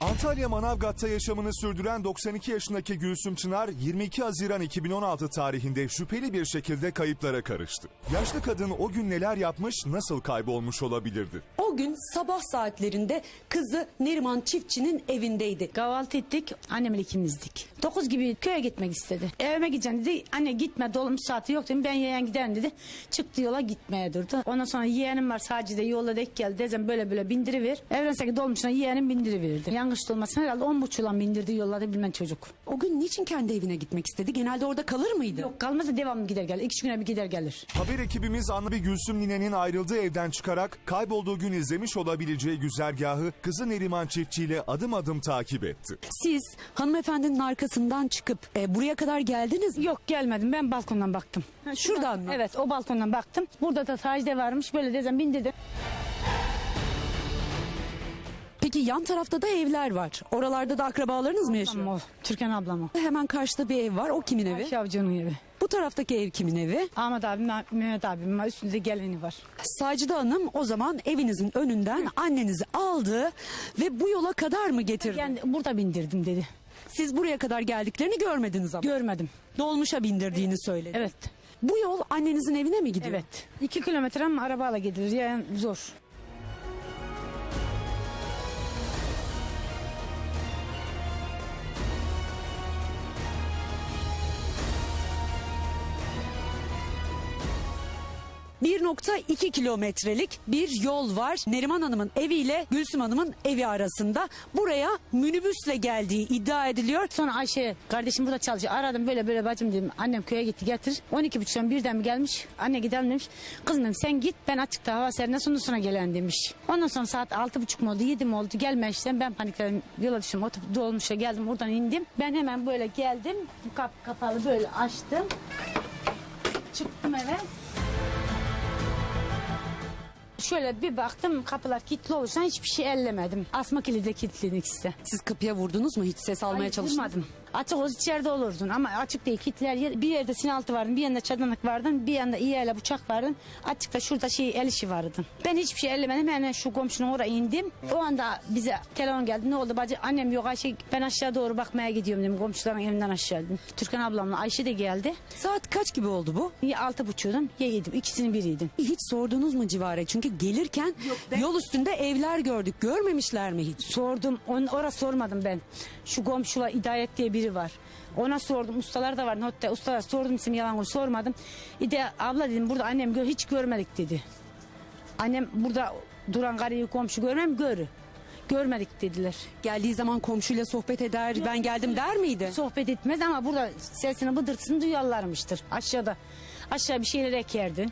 Antalya Manavgat'ta yaşamını sürdüren 92 yaşındaki Gülsüm Çınar 22 Haziran 2016 tarihinde şüpheli bir şekilde kayıplara karıştı. Yaşlı kadın o gün neler yapmış, nasıl kaybolmuş olabilirdi? O gün sabah saatlerinde kızı Neriman Çiftçi'nin evindeydi. Kahvaltı ettik. Annemle ikimizdik. Dokuz gibi köye gitmek istedi. Evime gideceğim dedi. Anne gitme dolmuş saati yok dedim. Ben yeğen giderim dedi. Çıktı yola gitmeye durdu. Ondan sonra yeğenim var sadece yolda denk geldi. Dezem böyle böyle bindiriver. Evrensel dolmuşuna yeğenim bindiriverirdi. Yangış dolmasına herhalde on buçuğla bindirdi yolladı bilmem çocuk. O gün niçin kendi evine gitmek istedi? Genelde orada kalır mıydı? Yok kalmazsa devamlı gider gelir. İki güne bir gider gelir. Haber ekibimiz anlı bir Gülsüm ninenin ayrıldığı evden çıkarak kaybolduğu gün izlemiş olabileceği güzergahı kızı Neriman Çiftçi ile adım adım takip etti. Siz hanımefendinin arkasından çıkıp e, buraya kadar geldiniz mi? Yok gelmedim ben balkondan baktım. Şuradan mı? Evet o balkondan baktım. Burada da Sacide varmış böyle dezem bindirdim. Peki yan tarafta da evler var. Oralarda da akrabalarınız mı yaşıyor? Ama o Türkan ablam o. Hemen karşıda bir ev var. O kimin evi? Ayşe avcının evi. Bu taraftaki ev kimin evi? Ahmet abim, Mehmet abim var. Üstünde geleni var. Sacide Hanım o zaman evinizin önünden annenizi aldı ve bu yola kadar mı getirdi? Yani burada bindirdim dedi. Siz buraya kadar geldiklerini görmediniz ama. Görmedim. Dolmuşa bindirdiğini söyledi. Evet. Bu yol annenizin evine mi gidiyor? Evet. İki kilometre ama arabayla gidilir. Yani zor. 1.2 kilometrelik bir yol var. Neriman Hanım'ın eviyle Gülsüm Hanım'ın evi arasında. Buraya minibüsle geldiği iddia ediliyor. Sonra Ayşe kardeşim burada çalışıyor. Aradım böyle böyle bacım dedim. Annem köye gitti getir. 12 buçuktan birden mi gelmiş? Anne gidelim demiş. Kızım dedim sen git ben açıkta hava serine sonra sonra gelen demiş. Ondan sonra saat altı buçuk mu oldu yedi mi oldu gelme işte ben panikledim. Yola düştüm otobüs dolmuşa geldim oradan indim. Ben hemen böyle geldim. Kap kapalı böyle açtım. Çıktım eve. Şöyle bir baktım kapılar kilitli olursa hiçbir şey ellemedim. Asma kilidi de kilitli ikisi. Siz kapıya vurdunuz mu? Hiç ses almaya Hayır, çalıştınız vurmadım. Açık olsa içeride olurdun ama açık değil. Kilitler yer, bir yerde sinaltı vardı, bir yanda çadanlık vardı, bir yanda iğneyle bıçak vardı. Açıkta şurada şey el işi vardı. Ben hiçbir şey ellemedim. Hemen şu komşunun oraya indim. O anda bize telefon geldi. Ne oldu bacı? Annem yok Ayşe ben aşağı doğru bakmaya gidiyorum dedim. Komşuların evinden aşağı dedim. Türkan ablamla Ayşe de geldi. Saat kaç gibi oldu bu? Ya altı buçuğudum ya yedim. İkisini biriydim. Hiç sordunuz mu civare? Çünkü gelirken yol üstünde evler gördük. Görmemişler mi hiç? Sordum. On, orası sormadım ben. Şu komşular Hidayet diye biri var. Ona sordum. Ustalar da var. Notta ustalar sordum isim yalan sormadım. İde abla dedim burada annem gör, hiç görmedik dedi. Annem burada duran karıyı komşu görmem görü. Görmedik dediler. Geldiği zaman komşuyla sohbet eder, ben geldim der miydi? Sohbet etmez ama burada sesini bıdırtısını duyarlarmıştır. Aşağıda aşağı bir şeyler ekerdi.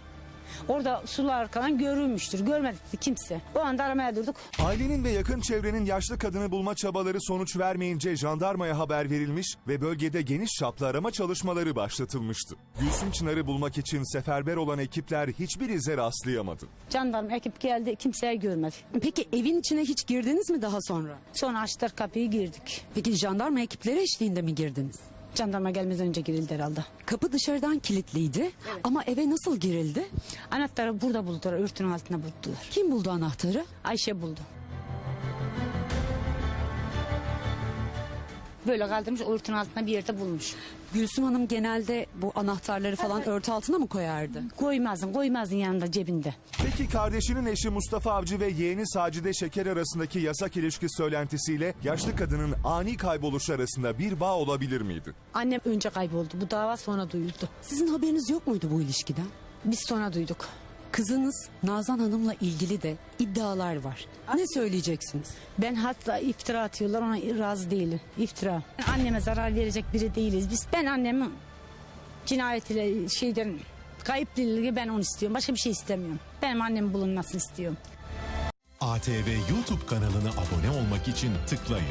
Orada sular arkadan görülmüştür. Görmedik de kimse. O anda aramaya durduk. Ailenin ve yakın çevrenin yaşlı kadını bulma çabaları sonuç vermeyince jandarmaya haber verilmiş ve bölgede geniş çaplı arama çalışmaları başlatılmıştı. Gülsüm Çınar'ı bulmak için seferber olan ekipler hiçbir ize rastlayamadı. Jandarma ekip geldi kimseyi görmedi. Peki evin içine hiç girdiniz mi daha sonra? Sonra açtılar kapıyı girdik. Peki jandarma ekipleri eşliğinde mi girdiniz? Jandarma gelmeden önce girildi herhalde. Kapı dışarıdan kilitliydi ama eve nasıl girildi? Anahtarı burada buldular, örtünün altında buldular. Kim buldu anahtarı? Ayşe buldu. Böyle kaldırmış, örtünün altında bir yerde bulmuş. Gülsüm Hanım genelde bu anahtarları falan örtü altına mı koyardı? Koymazdın, koymazdın yanında cebinde. Peki kardeşinin eşi Mustafa Avcı ve yeğeni Sacide Şeker arasındaki yasak ilişki söylentisiyle yaşlı kadının ani kayboluşu arasında bir bağ olabilir miydi? Annem önce kayboldu, bu dava sonra duyuldu. Sizin haberiniz yok muydu bu ilişkiden? Biz sonra duyduk. Kızınız Nazan Hanım'la ilgili de iddialar var. Ne söyleyeceksiniz? Ben hatta iftira atıyorlar, ona razı değilim. İftira. Anneme zarar verecek biri değiliz biz. Ben annemin cinayetiyle şeyden kayıplılığı ben onu istiyorum. Başka bir şey istemiyorum. Benim annemin bulunmasını istiyorum. ATV YouTube kanalına abone olmak için tıklayın.